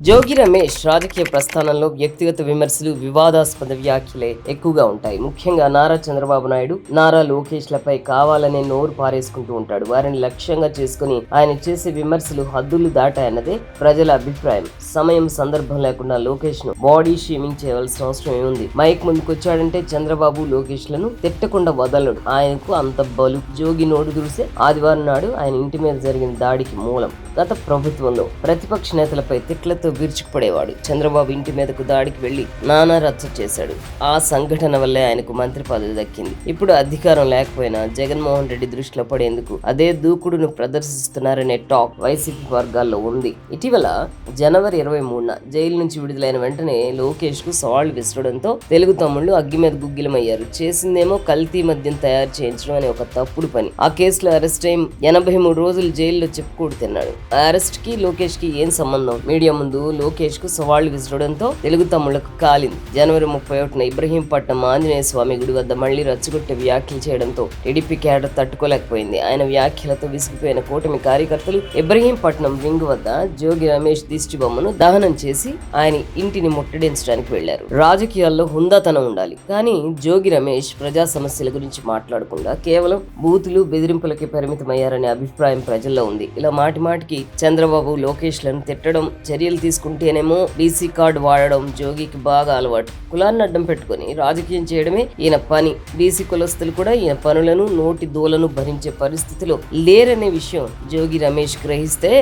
జోగి రమేష్ రాజకీయ ప్రస్థానంలో వ్యక్తిగత విమర్శలు వివాదాస్పద వ్యాఖ్యలే ఎక్కువగా ఉంటాయి. ముఖ్యంగా నారా చంద్రబాబు నాయుడు నారా లోకేష్ లపై కావాలనే నోరు పారేసుకుంటూ ఉంటాడు. వారిని లక్ష్యంగా చేసుకుని ఆయన చేసే విమర్శలు హద్దులు దాటాయన్నదే ప్రజల అభిప్రాయం. సమయం సందర్భం లేకుండా లోకేష్ను బాడీ షేమింగ్ చేయవలసిన అవసరం ఏముంది? మైక్ ముందుకొచ్చాడంటే చంద్రబాబు లోకేష్లను తిట్టకుండా వదలడు. ఆయనకు అంత బలు. జోగి నోడు దూసే ఆదివారం నాడు ఆయన ఇంటి మీద జరిగిన దాడికి మూలం. గత ప్రభుత్వంలో ప్రతిపక్ష నేతలపై తిట్లతో విరుచుకుపడేవాడు. చంద్రబాబు ఇంటి మీదకు దాడికి వెళ్ళి నానా రచ్చ చేశాడు. ఆ సంఘటన వల్లే ఆయనకు మంత్రి పదవి దక్కింది. ఇప్పుడు అధికారం లేకపోయినా జగన్మోహన్ రెడ్డి దృష్టిలో పడేందుకు అదే దూకుడును ప్రదర్శిస్తున్నారనే టాక్ వైసీపీ వర్గాల్లో ఉంది. ఇటీవల జనవరి ఇరవై మూడున జైలు నుంచి విడుదలైన వెంటనే లోకేష్కు సవాళ్ళు విసరడంతో తెలుగు తమ్ముళ్ళు అగ్గి మీద గుగ్గిలమయ్యారు. చేసిందేమో కల్తీ మద్యం తయారు చేయించడం అనే ఒక తప్పుడు పని. ఆ కేసులో అరెస్ట్ అయి ఎనభై మూడు రోజులు జైల్లో చెప్పుకూడు తిన్నాడు. ఆ అరెస్ట్కి లోకేష్కి ఏం సంబంధం? మీడియా ముందు లోకేష్కు సవాళ్ళు విసరడంతో తెలుగు తమ్ముళ్ళకు కాలింది. జనవరి ముప్పై ఒకటిన ఇబ్రహీంపట్నం ఆంజనేయ స్వామి గుడి వద్ద మళ్ళీ రచ్చగొట్టే వ్యాఖ్యలు చేయడంతో టీడీపీ క్యాడర్ తట్టుకోలేకపోయింది. ఆయన వ్యాఖ్యలతో విసిగిపోయిన కూటమి కార్యకర్తలు ఇబ్రహీంపట్నం వింగ్ వద్ద జోగి రమేష్ దిష్టి బొమ్మను దహనం చేసి ఆయన ఇంటిని ముట్టడించడానికి వెళ్ళారు రాజకీయాల్లో హుందాతనం ఉండాలి. కానీ జోగి రమేష్ ప్రజా సమస్యల గురించి మాట్లాడకుండా కేవలం బూతులు బెదిరింపులకి పరిమితమయ్యారనే అభిప్రాయం ప్రజల్లో ఉంది. ఇలా మాటి మాటికి చంద్రబాబు లోకేష్లను తిట్టడం చర్యలు తీసుకుంటేనేమో బీసీ కార్డు వాడడం జోగికి బాగా అలవాటు. కులాన్ని అడ్డం పెట్టుకొని రాజకీయం చేయడమే ఈయన పని. బీసీ కులస్తులు కూడా ఈయన పనులను నోటి దూలను భరించే పరిస్థితిలో లేరనే విషయం జోగి రమేష్ గ్రహిస్తే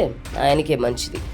ఆయనకే మంచిది.